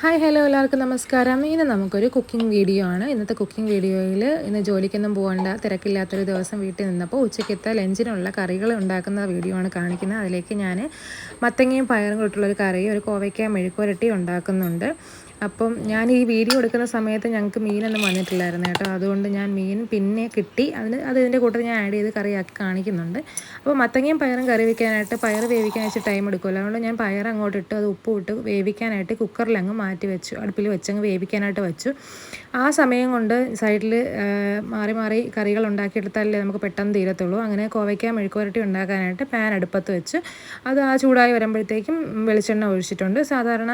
Hi hello എല്ലാവർക്കും നമസ്കാരം. ഇന്ന് നമുക്കൊരു കുക്കിംഗ് വീഡിയോ ആണ്. ഇന്നത്തെ കുക്കിംഗ് വീഡിയോയിൽ ഇന്ന് ജോലിക്കൊന്നും പോകേണ്ട തിരക്കില്ലാത്തൊരു ദിവസം വീട്ടിൽ നിന്നപ്പോൾ ഉച്ചയ്ക്കത്തെ ലഞ്ചിനുള്ള കറികൾ ഉണ്ടാക്കുന്ന വീഡിയോ ആണ് കാണിക്കുന്നത്. അതിലേക്ക് ഞാൻ മത്തങ്ങയും പയറും കൂട്ടുള്ളൊരു കറി ഒരു കോവയ്ക്ക മെഴുക്കുരട്ടി ഉണ്ടാക്കുന്നുണ്ട്. അപ്പം ഞാൻ ഈ വീഡിയോ എടുക്കുന്ന സമയത്ത് ഞങ്ങൾക്ക് മീനൊന്നും വന്നിട്ടില്ലായിരുന്നു കേട്ടോ. അതുകൊണ്ട് ഞാൻ മീൻ പിന്നെ കിട്ടി. അതിന് അത് ഇതിന്റെ കൂട്ടത്തിൽ ഞാൻ ആഡ് ചെയ്ത് കറിയാക്കി കാണിക്കുന്നുണ്ട്. അപ്പോൾ മത്തങ്ങയും പയറും കറി വയ്ക്കാനായിട്ട് പയർ വേവിക്കാൻ വെച്ച് ടൈം എടുക്കുമല്ലോ. അതുകൊണ്ട് ഞാൻ പയർ അങ്ങോട്ട് ഇട്ട് അത് ഉപ്പ് ഇട്ട് വേവിക്കാനായിട്ട് കുക്കറിൽ അങ്ങ് മാറ്റി വെച്ചു. അടുപ്പിൽ വെച്ചങ്ങ് വേവിക്കാനായിട്ട് വെച്ചു. ആ സമയം കൊണ്ട് സൈഡിൽ മാറി മാറി കറികൾ ഉണ്ടാക്കിയെടുത്താലേ നമുക്ക് പെട്ടെന്ന് തീരത്തുള്ളൂ. അങ്ങനെ കോവയ്ക്ക മെഴുക്കുവരട്ടി ഉണ്ടാക്കാനായിട്ട് പാൻ അടുപ്പത്ത് വെച്ച്. അത് ആ ചൂടായി വരുമ്പോഴത്തേക്കും വെളിച്ചെണ്ണ ഒഴിച്ചിട്ടുണ്ട്. സാധാരണ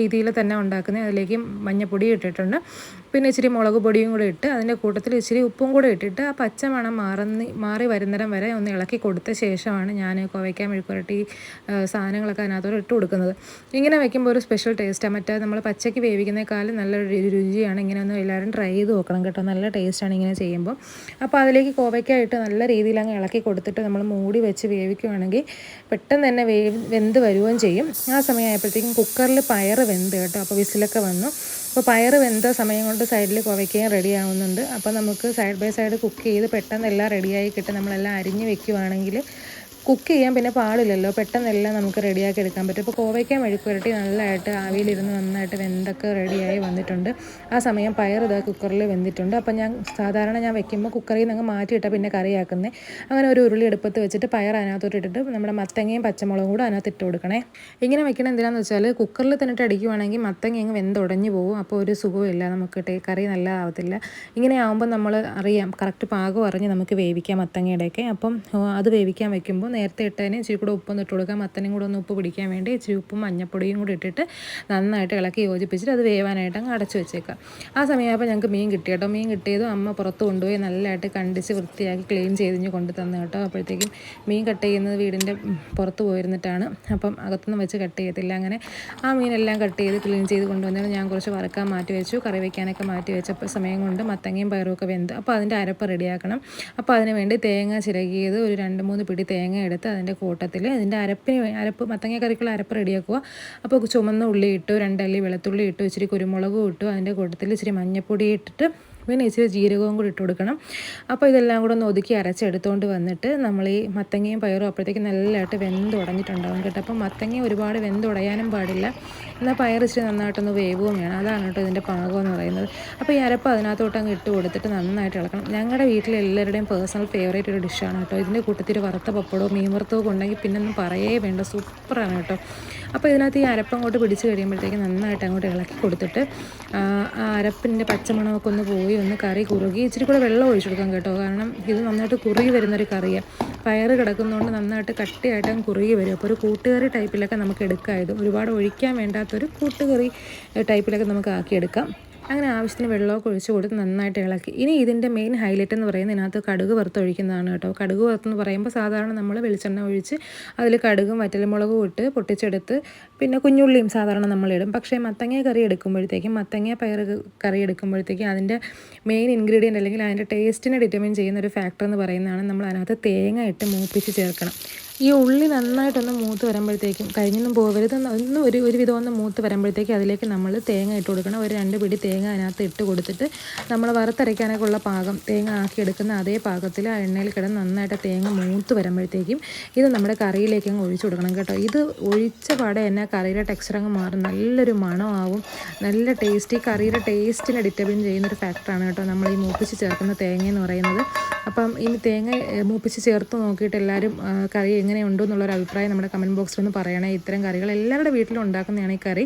രീതിയിൽ തന്നെ ഉണ്ടാക്കുന്നത് അതിലേക്ക് മഞ്ഞപ്പൊടി ഇട്ടിട്ടുണ്ട്. പിന്നെ ഇച്ചിരി മുളക് പൊടിയും കൂടെ ഇട്ട് അതിന്റെ കൂട്ടത്തിൽ ഇച്ചിരി ഉപ്പും കൂടെ ഇട്ടിട്ട് ആ പച്ച മണം മാറുന്ന മാറി വരുന്നിടം വരെ ഒന്ന് ഇളക്കി കൊടുത്ത ശേഷമാണ് ഞാൻ കുവയ്ക്കാൻ മെഴുക്കുരട്ടി സാധനങ്ങളൊക്കെ അതിനകത്തോട് ഇട്ട് കൊടുക്കുന്നത്. ഇങ്ങനെ വെക്കുമ്പോൾ ഒരു സ്പെഷ്യൽ ടേസ്റ്റാണ് മറ്റേ നമ്മൾ പച്ചയ്ക്ക് വേവിക്കുന്നേക്കാളും നല്ല രുചിയാണ്. ഇങ്ങനെ ഒന്ന് എല്ലാവരും ട്രൈ ചെയ്ത് നോക്കണം കേട്ടോ. നല്ല ടേസ്റ്റാണ് ഇങ്ങനെ ചെയ്യുമ്പോൾ. അപ്പോൾ അതിലേക്ക് കോവയ്ക്കായിട്ട് നല്ല രീതിയിൽ അങ്ങ് ഇളക്കി കൊടുത്തിട്ട് നമ്മൾ മൂടി വെച്ച് വേവിക്കുകയാണെങ്കിൽ പെട്ടെന്ന് തന്നെ വേവ് വെന്ത് വരുകയും ചെയ്യും. ആ സമയമായപ്പോഴത്തേക്കും കുക്കറിൽ പയർ വെന്ത് കേട്ടോ. അപ്പോൾ വിസിലൊക്കെ വന്നു. അപ്പോൾ പയർ വെന്ത സമയം കൊണ്ട് സൈഡിൽ കുവയ്ക്കുകയും റെഡി ആവുന്നുണ്ട്. അപ്പോൾ നമുക്ക് സൈഡ് ബൈ സൈഡ് കുക്ക് ചെയ്ത് പെട്ടെന്ന് എല്ലാം റെഡിയായി കിട്ടും. നമ്മളെല്ലാം അരിഞ്ഞ് വെക്കുവാണെങ്കിൽ കുക്ക് ചെയ്യാൻ പിന്നെ പാടില്ലല്ലോ. പെട്ടെന്നെല്ലാം നമുക്ക് റെഡിയാക്കി എടുക്കാൻ പറ്റും. ഇപ്പോൾ കോവയ്ക്ക മെഴുക്കുരട്ടി നല്ലതായിട്ട് ആവിയിലിരുന്ന് നന്നായിട്ട് വെന്തൊക്കെ റെഡിയായി വന്നിട്ടുണ്ട്. ആ സമയം പയർ ഇതാ കുക്കറിൽ വെന്തിട്ടുണ്ട്. അപ്പോൾ ഞാൻ സാധാരണ ഞാൻ വെക്കുമ്പോൾ കുക്കറിൽ നിന്ന് മാറ്റിയിട്ടാൽ പിന്നെ കറിയാക്കുന്നത് അങ്ങനെ ഒരു ഉരുളി എടുപ്പത്ത് വെച്ചിട്ട് പയർ അതിനകത്തോട്ട് ഇട്ടിട്ട് നമ്മുടെ മത്തങ്ങയും പച്ചമുളകും കൂടെ അതിനകത്ത് ഇട്ട് കൊടുക്കണേ. ഇങ്ങനെ വെക്കണം എന്തിനാന്ന് വെച്ചാൽ കുക്കറിൽ തന്നിട്ട് അടിക്കുവാണെങ്കിൽ മത്തങ്ങ അങ്ങ് വെന്തുടഞ്ഞു പോകും. അപ്പോൾ ഒരു സുഖമില്ല നമുക്ക് കറി നല്ലതാവത്തില്ല. ഇങ്ങനെ ആകുമ്പോൾ നമ്മൾ അറിയാം. കറക്റ്റ് പാകം അറിഞ്ഞ് നമുക്ക് വേവിക്കാം മത്തങ്ങയുടെയൊക്കെ. അപ്പം അത് വേവിക്കാൻ വെക്കുമ്പോൾ നേരത്തെ ഇട്ടതിന് ഇച്ചിരി കൂടെ ഉപ്പൊന്ന് ഇട്ട് കൊടുക്കാം. മത്തനും കൂടെ ഒന്ന് ഉപ്പ് പിടിക്കാൻ വേണ്ടി ഇച്ചിരി ഉപ്പും മഞ്ഞപ്പൊടിയും കൂടി ഇട്ടിട്ട് നന്നായിട്ട് ഇളക്കി യോജിപ്പിച്ചിട്ട് അത് വേവാനായിട്ട് അങ്ങ് അടച്ചു വെച്ചേക്കാം. ആ സമയമായപ്പോൾ ഞങ്ങൾക്ക് മീൻ കിട്ടി കേട്ടോ. മീൻ കിട്ടിയതും അമ്മ പുറത്ത് കൊണ്ടുപോയി നല്ലതായിട്ട് കണ്ടിച്ച് വൃത്തിയാക്കി ക്ലീൻ ചെയ്തിഞ്ഞ് കൊണ്ടു തന്നു കേട്ടോ. അപ്പോഴത്തേക്കും മീൻ കട്ട് ചെയ്യുന്നത് വീടിന്റെ പുറത്ത് പോയിരുന്നിട്ടാണ്. അപ്പം അകത്തുനിന്ന് വെച്ച് കട്ട് ചെയ്യത്തില്ല. അങ്ങനെ ആ മീനെല്ലാം കട്ട് ചെയ്ത് ക്ലീൻ ചെയ്ത് കൊണ്ടുവന്നിട്ട് ഞാൻ കുറച്ച് വറക്കാൻ മാറ്റി വെച്ചു. കറി വയ്ക്കാനൊക്കെ മാറ്റി വെച്ചപ്പോൾ സമയം കൊണ്ട് മത്തങ്ങയും പയറും ഒക്കെ വെന്ത്. അപ്പോൾ അതിന്റെ അരപ്പ് റെഡിയാക്കണം. അപ്പോൾ അതിന് വേണ്ടി തേങ്ങ ചിരകിയത് ഒരു രണ്ട് മൂന്ന് പിടി തേങ്ങ എടുത്ത് അതിന്റെ കൂട്ടത്തിൽ അതിന്റെ അരപ്പിന് അരപ്പ് മത്തങ്ങ കറിക്കുള്ള അരപ്പ് റെഡിയാക്കുക. അപ്പോൾ ചുമന്ന ഉള്ളി ഇട്ടു രണ്ടല്ലി വെളുത്തുള്ളി ഇട്ടു ഇച്ചിരി കുരുമുളകും ഇട്ടു അതിന്റെ കൂട്ടത്തിൽ ഇച്ചിരി മഞ്ഞൾപ്പൊടി ഇട്ടിട്ട് പിന്നെ ഇച്ചിരി ജീരകവും കൂടി ഇട്ട് കൊടുക്കണം. അപ്പോൾ ഇതെല്ലാം കൂടെ ഒന്ന് ഒതുക്കി അരച്ചെടുത്തുകൊണ്ട് വന്നിട്ട് നമ്മൾ ഈ മത്തങ്ങയും പയറും അപ്പോഴത്തേക്ക് നല്ലതായിട്ട് വെന്ത് ഉടഞ്ഞിട്ടുണ്ടാവും കേട്ടോ. അപ്പോൾ മത്തങ്ങ ഒരുപാട് വെന്ത് ഉടയാനും പാടില്ല. എന്നാൽ ഇച്ചിരി നന്നായിട്ടൊന്ന് വേവുകയും വേണം. അതാണ് കേട്ടോ ഇതിന്റെ പാകം എന്ന് പറയുന്നത്. അപ്പോൾ ഈ അരപ്പ് അതിനകത്തോട്ട് അങ്ങ് ഇട്ട് കൊടുത്തിട്ട് നന്നായിട്ട് ഇളക്കണം. ഞങ്ങളുടെ വീട്ടിലെ എല്ലാവരുടെയും പേഴ്സണൽ ഫേവറേറ്റ് ഒരു ഡിഷാണ് കേട്ടോ. ഇതിന്റെ കൂട്ടത്തിൽ വറുത്ത പപ്പടവും മീൻ വറുത്തവും ഉണ്ടെങ്കിൽ പിന്നെ ഒന്നും പറയേ വേണ്ട. സൂപ്പറാണ് കേട്ടോ. അപ്പോൾ ഇതിനകത്ത് ഈ അരപ്പ് അങ്ങോട്ട് പിടിച്ച് കഴിയുമ്പോഴത്തേക്ക് നന്നായിട്ട് അങ്ങോട്ട് ഇളക്കി കൊടുത്തിട്ട് ആ അരപ്പിന്റെ പച്ചമണമൊക്കെ ഒന്ന് പോയി ഒന്ന് കറി കുറുകി ഇച്ചിരി കൂടെ വെള്ളം ഒഴിച്ചു കൊടുക്കാം കേട്ടോ. കാരണം ഇത് നന്നായിട്ട് കുറുകി വരുന്നൊരു കറിയാണ് പയർ കിടക്കുന്നതുകൊണ്ട് നന്നായിട്ട് കട്ടിയായിട്ട് കുറുകി വരും. അപ്പോൾ ഒരു കൂട്ടുകറി ടൈപ്പിലൊക്കെ നമുക്ക് എടുക്കാം. ഒരുപാട് ഒഴിക്കാൻ വേണ്ടാത്തൊരു കൂട്ടുകറി ടൈപ്പിലൊക്കെ നമുക്ക് ആക്കിയെടുക്കാം അങ്ങനെ ആവശ്യത്തിന് വെള്ളമൊക്കെ ഒഴിച്ച് കൊടുത്ത് നന്നായിട്ട് ഇളക്കി. ഇനി ഇതിന്റെ മെയിൻ ഹൈലൈറ്റ് എന്ന് പറയുന്നത് ഇതിനകത്ത് കടുക് വറുത്തൊഴിക്കുന്നതാണ് കേട്ടോ. കടുക് വറുത്തെന്ന് പറയുമ്പോൾ സാധാരണ നമ്മൾ വെളിച്ചെണ്ണ ഒഴിച്ച് അതിൽ കടുകും വറ്റൽമുളകും ഇട്ട് പൊട്ടിച്ചെടുത്ത് പിന്നെ കുഞ്ഞുള്ളിയും സാധാരണ നമ്മളിടും പക്ഷേ മത്തങ്ങ കറി എടുക്കുമ്പോഴത്തേക്കും മത്തങ്ങ പയർ കറി എടുക്കുമ്പോഴത്തേക്കും അതിന്റെ മെയിൻ ഇൻഗ്രീഡിയന്റ് അല്ലെങ്കിൽ അതിന്റെ ടേസ്റ്റിനെ ഡിറ്റർമിൻ ചെയ്യുന്ന ഒരു ഫാക്ടർ എന്ന് പറയുന്നതാണ് നമ്മൾ അതിനകത്ത് തേങ്ങ ഇട്ട് മൂപ്പിച്ച് ചേർക്കണം. ഈ ഉള്ളി നന്നായിട്ടൊന്ന് മൂത്ത് വരുമ്പോഴത്തേക്കും കഴിഞ്ഞൊന്നും പോകരുത് ഒന്ന് ഒരു ഒരുവിധം ഒന്ന് മൂത്ത് വരുമ്പോഴത്തേക്കും അതിലേക്ക് നമ്മൾ തേങ്ങ ഇട്ട് കൊടുക്കണം. ഒരു രണ്ട് പിടി തേങ്ങ അതിനകത്ത് ഇട്ട് കൊടുത്തിട്ട് നമ്മൾ വറുത്തരയ്ക്കാനൊക്കെ ഉള്ള പാകം തേങ്ങ ആക്കിയെടുക്കുന്ന അതേ പാകത്തിൽ ആ എണ്ണയിൽ കിടന്ന് നന്നായിട്ട് തേങ്ങ മൂത്ത് വരുമ്പോഴത്തേക്കും ഇത് നമ്മുടെ കറിയിലേക്ക് അങ്ങ് ഒഴിച്ചു കൊടുക്കണം കേട്ടോ. ഇത് ഒഴിച്ച പാടെ തന്നെ കറിയുടെ ടെക്സ്ചർ അങ്ങ് മാറും. നല്ലൊരു മണമാവും. നല്ല ടേസ്റ്റി കറിയുടെ ടേസ്റ്റിനെ ഡിറ്റർമിൻ ചെയ്യുന്നൊരു ഫാക്ടറാണ് കേട്ടോ നമ്മൾ ഈ മൂപ്പിച്ച് ചേർക്കുന്ന തേങ്ങ എന്ന് പറയുന്നത്. അപ്പം ഇനി തേങ്ങ മൂപ്പിച്ച് ചേർത്ത് നോക്കിയിട്ട് എല്ലാവരും കറി എങ്ങനെയുണ്ടോ എന്നുള്ളൊരു അഭിപ്രായം നമ്മുടെ കമന്റ് ബോക്സിൽ ഒന്ന് പറയണേ. ഇത്തരം കറികൾ എല്ലാവരുടെ വീട്ടിലും ഉണ്ടാക്കുന്നതാണ് ഈ കറി.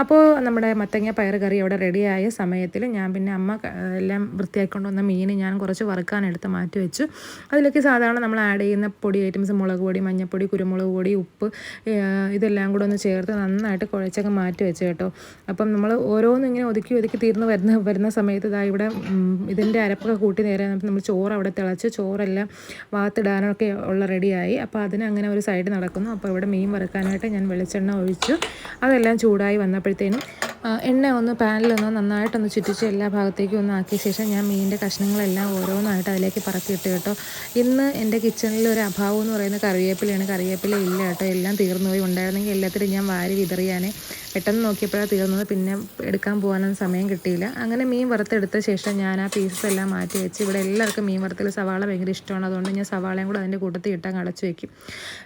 അപ്പോൾ നമ്മുടെ മത്തങ്ങ പയർ കറി അവിടെ റെഡിയായ സമയത്തിൽ ഞാൻ പിന്നെ അമ്മ എല്ലാം വൃത്തിയാക്കിക്കൊണ്ട് വന്ന മീൻ ഞാൻ കുറച്ച് വറുക്കാനെടുത്ത് മാറ്റി വെച്ചു. അതിലേക്ക് സാധാരണ നമ്മൾ ആഡ് ചെയ്യുന്ന പൊടി ഐറ്റംസ് മുളക് പൊടി മഞ്ഞൾപ്പൊടി കുരുമുളക് പൊടി ഉപ്പ് ഇതെല്ലാം കൂടെ ഒന്ന് ചേർത്ത് നന്നായിട്ട് കുഴച്ചൊക്കെ മാറ്റി വെച്ചു കേട്ടോ. അപ്പം നമ്മൾ ഓരോന്നും ഇങ്ങനെ ഒതുക്കി ഒതുക്കി തീർന്ന് വരുന്ന വരുന്ന സമയത്ത് ഇതാ ഇവിടെ ഇതിന്റെ അരപ്പൊക്കെ കൂട്ടി നേരെ നമ്മൾ ചോറ് അവിടെ തിളച്ച് ചോറെല്ലാം വാത്തിടാനൊക്കെ ഉള്ള റെഡിയായി. അപ്പോൾ അതിന് അങ്ങനെ ഒരു സൈഡ് നടക്കുന്നു. അപ്പോൾ ഇവിടെ മീൻ വറുക്കാനായിട്ട് ഞാൻ വെളിച്ചെണ്ണ ഒഴിച്ചു. അതെല്ലാം ചൂടായി വന്നപ്പോഴത്തേനും എണ്ണ ഒന്ന് പാനിലൊന്ന് നന്നായിട്ടൊന്ന് ചുറ്റിച്ച് എല്ലാ ഭാഗത്തേക്കും ഒന്ന് ആക്കിയ ശേഷം ഞാൻ മീനിന്റെ കഷ്ണങ്ങളെല്ലാം ഓരോന്നായിട്ട് അതിലേക്ക് പറക്കിയിട്ട് കേട്ടോ. ഇന്ന് എന്റെ കിച്ചണിൽ ഒരു അഭാവം എന്ന് പറയുന്നത് കറിവേപ്പിലയാണ്. കറിവേപ്പില ഇല്ല കേട്ടോ. എല്ലാം തീർന്നുപോയി. ഉണ്ടായിരുന്നെങ്കിൽ എല്ലാത്തിലും ഞാൻ വാരി വിതറിയാനേ. പെട്ടെന്ന് നോക്കിയപ്പോഴാണ് തീർന്നത്. പിന്നെ എടുക്കാൻ പോകാനൊന്നും സമയം കിട്ടിയില്ല. അങ്ങനെ മീൻ വറുത്തെടുത്ത ശേഷം ഞാൻ ആ പീസസ് എല്ലാം മാറ്റി വെച്ച് ഇവിടെ എല്ലാവർക്കും മീൻ വറുത്തിൽ സവാള ഭയങ്കര ഇഷ്ടമാണ്. അതുകൊണ്ട് ഞാൻ സവാളയും കൂടെ അതിന്റെ കൂട്ടത്തിൽ ഇട്ടാൽ അടച്ചു വെക്കും.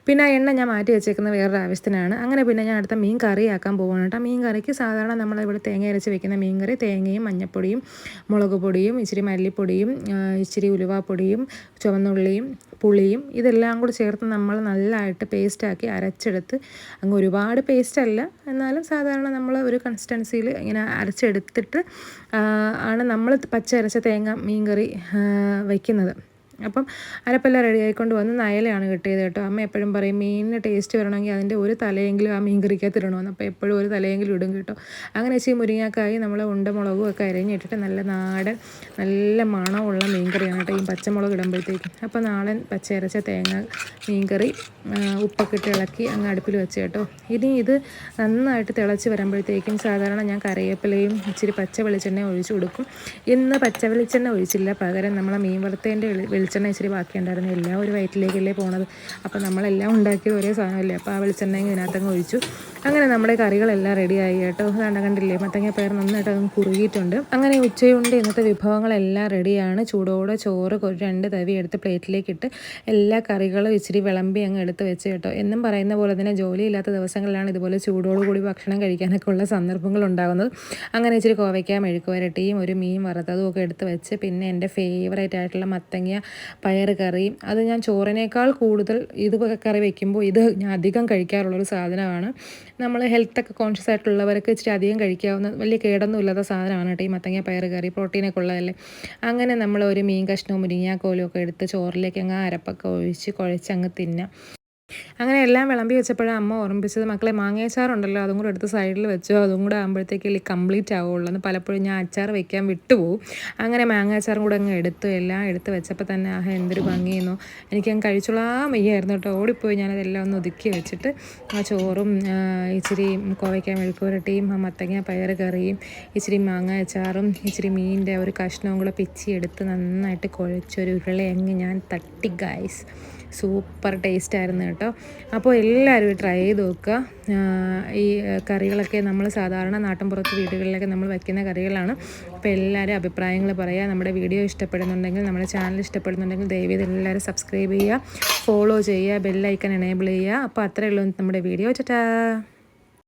പിന്നെ ആ എണ്ണ ഞാൻ മാറ്റി വെച്ചേക്കുന്നത് വേറൊരു ആവശ്യത്തിനാണ്. അങ്ങനെ പിന്നെ ഞാൻ അടുത്ത മീൻ കറിയാക്കാൻ പോവാണ് കേട്ടോ. മീൻ കറിക്ക് സാധാരണ നമ്മളിവിടെ തേങ്ങ അരച്ച് വെക്കുന്ന മീൻ കറി തേങ്ങയും മഞ്ഞപ്പൊടിയും മുളക് പൊടിയും ഇച്ചിരി മല്ലിപ്പൊടിയും ഇച്ചിരി ഉലുവാപ്പൊടിയും ചുവന്നുള്ളിയും പുളിയും ഇതെല്ലാം കൂടി ചേർത്ത് നമ്മൾ നല്ലതായിട്ട് പേസ്റ്റാക്കി അരച്ചെടുത്ത് അങ്ങ് ഒരുപാട് പേസ്റ്റ് അല്ല. എന്നാലും സാധാരണ നമ്മൾ ഒരു കൺസിസ്റ്റൻസിയിൽ ഇങ്ങനെ അരച്ചെടുത്തിട്ട് ആണ് നമ്മൾ പച്ച അരച്ച തേങ്ങ മീൻ കറി ആ, വയ്ക്കുന്നത് അപ്പം അരപ്പെല്ലാം റെഡി ആയിക്കൊണ്ട് വന്ന് നയലയാണ് കിട്ടിയത് കേട്ടോ. അമ്മ എപ്പോഴും പറയും മീനിന് ടേസ്റ്റ് വരണമെങ്കിൽ അതിന്റെ ഒരു തലയെങ്കിലും ആ മീൻ കറിക്കകത്ത് ഇടണമെന്ന് അപ്പോൾ എപ്പോഴും ഒരു തലയെങ്കിലും ഇടും കേട്ടോ. അങ്ങനെ വെച്ച് മുരിങ്ങാക്കായി നമ്മൾ ഉണ്ടമുളകും ഒക്കെ അരിഞ്ഞിട്ടിട്ട് നല്ല നാടൻ നല്ല മണമുള്ള മീൻ കറിയാണ് കേട്ടോ ഈ പച്ചമുളക് ഇടുമ്പോഴത്തേക്കും. അപ്പോൾ നാളെ പച്ചയരച്ച തേങ്ങ മീൻ കറി ആ, ഉപ്പൊക്കെ ഇട്ട് ഇളക്കി അങ്ങ് അടുപ്പിൽ വെച്ച് കേട്ടോ. ഇനി ഇത് നന്നായിട്ട് തിളച്ച് വരുമ്പോഴത്തേക്കും സാധാരണ ഞാൻ കറിവേപ്പിലയും ഇച്ചിരി പച്ച വെളിച്ചെണ്ണ ഒഴിച്ച് കൊടുക്കും. ഇന്ന് പച്ച വെളിച്ചെണ്ണ ഒഴിച്ചില്ല. പകരം നമ്മളെ മീൻ വറുത്തേന്റെ വെളിച്ചെണ്ണ ഇച്ചിരി ബാക്കിയുണ്ടായിരുന്നു. എല്ലാം ഒരു വയറ്റിലേക്കല്ലേ പോണത്. അപ്പോൾ നമ്മളെല്ലാം ഉണ്ടാക്കിയത് ഒരേ സാധനമല്ലേ? അപ്പോൾ ആ വെളിച്ചെണ്ണ ഇതിനകത്തങ്ങ് ഒഴിച്ചു. അങ്ങനെ നമ്മുടെ കറികളെല്ലാം റെഡിയായി കേട്ടോ. അതാണ്ട് കണ്ടില്ലേ മത്തങ്ങ പയർ നന്നായിട്ട് അങ്ങ് കുറുകിയിട്ടുണ്ട്. അങ്ങനെ ഉച്ചയുണ്ട് ഇന്നത്തെ വിഭവങ്ങളെല്ലാം റെഡിയാണ് ചൂടോടെ ചോറ് രണ്ട് തവി എടുത്ത് പ്ലേറ്റിലേക്ക് ഇട്ട് എല്ലാ കറികളും ഇച്ചിരി വിളമ്പി അങ്ങ് എടുത്ത് വെച്ച് കേട്ടോ. എന്നും പറയുന്ന പോലെ തന്നെ ജോലിയില്ലാത്ത ദിവസങ്ങളിലാണ് ഇതുപോലെ ചൂടോടുകൂടി ഭക്ഷണം കഴിക്കാനൊക്കെ ഉള്ള സന്ദർഭങ്ങൾ ഉണ്ടാകുന്നത്. അങ്ങനെ ഇച്ചിരി കോവയ്ക്ക മെഴുക്കുവരട്ടിയും ഒരു മീൻ വറുത്തതും ഒക്കെ എടുത്ത് വെച്ച് പിന്നെ എന്റെ ഫേവറേറ്റ് ആയിട്ടുള്ള മത്തങ്ങ പയർ കറിയും അത് ഞാൻ ചോറിനേക്കാൾ കൂടുതൽ ഇത് കറി വയ്ക്കുമ്പോൾ ഇത് ഞാൻ അധികം കഴിക്കാറുള്ളൊരു സാധനമാണ്. നമ്മൾ ഹെൽത്തൊക്കെ കോൺഷ്യസ് ആയിട്ടുള്ളവർക്ക് ഇച്ചിരി അധികം കഴിക്കാവുന്ന വലിയ കേടൊന്നും ഇല്ലാത്ത സാധനമാണ് കേട്ടോ ഈ മത്തങ്ങ പയർ കറി പ്രോട്ടീനൊക്കെ ഉള്ളതല്ലേ. അങ്ങനെ നമ്മൾ ഒരു മീൻ കഷ്ണവും മുരിങ്ങാക്കോലും ഒക്കെ എടുത്ത് ചോറിലേക്ക് അങ്ങ് അരപ്പൊക്കെ ഒഴിച്ച് കുഴച്ച് അങ്ങ് തിന്നാം. അങ്ങനെ എല്ലാം വിളമ്പി വെച്ചപ്പോഴാണ് അമ്മ ഓർമ്മിപ്പിച്ചത് മക്കളെ മാങ്ങയച്ചാറുണ്ടല്ലോ അതും കൂടെ എടുത്ത് സൈഡിൽ വെച്ചോ അതും കൂടെ ആകുമ്പോഴത്തേക്ക് കംപ്ലീറ്റ് ആവുള്ളൂ. എന്ന് പലപ്പോഴും ഞാൻ അച്ചാർ വെക്കാൻ വിട്ടുപോകും. അങ്ങനെ മാങ്ങാച്ചാറും കൂടെ അങ്ങ് എടുത്തു എല്ലാം എടുത്ത് വെച്ചപ്പോൾ തന്നെ ആഹ് എന്തൊരു ഭംഗിയെന്നോ. എനിക്കങ്ങ് കഴിച്ചോളാൻ വയ്യായിരുന്നു കേട്ടോ. ഓടിപ്പോയി ഞാനതെല്ലാം ഒന്ന് ഒതുക്കി വെച്ചിട്ട് ആ ചോറും ഇച്ചിരി കോവയ്ക്ക മെഴുക്കുരട്ടിയും ആ മത്തങ്ങ പയർ കറിയും ഇച്ചിരി മാങ്ങ അച്ചാറും ഇച്ചിരി മീനിന്റെ ഒരു കഷ്ണവും കൂടെ പിച്ചി എടുത്ത് നന്നായിട്ട് കുഴച്ചൊരു ഉരുളയങ്ങ് ഞാൻ തട്ടി ഗൈസ് സൂപ്പർ ടേസ്റ്റ് ആയിരുന്നു കേട്ടോ. അപ്പോൾ എല്ലാവരും ട്രൈ ചെയ്ത് നോക്കുക. ഈ കറികളൊക്കെ നമ്മൾ സാധാരണ നാട്ടിൻപുറത്ത് വീടുകളിലൊക്കെ നമ്മൾ വയ്ക്കുന്ന കറികളാണ്. അപ്പോൾ എല്ലാവരും അഭിപ്രായങ്ങൾ പറയുക. നമ്മുടെ വീഡിയോ ഇഷ്ടപ്പെടുന്നുണ്ടെങ്കിൽ നമ്മുടെ ചാനൽ ഇഷ്ടപ്പെടുന്നുണ്ടെങ്കിൽ ദയവേത് എല്ലാവരും സബ്സ്ക്രൈബ് ചെയ്യുക. ഫോളോ ചെയ്യുക. ബെല്ലൈക്കൺ എനേബിൾ ചെയ്യുക. അപ്പോൾ അത്രയേ ഉള്ളൂ നമ്മുടെ വീഡിയോ. ചേട്ടാ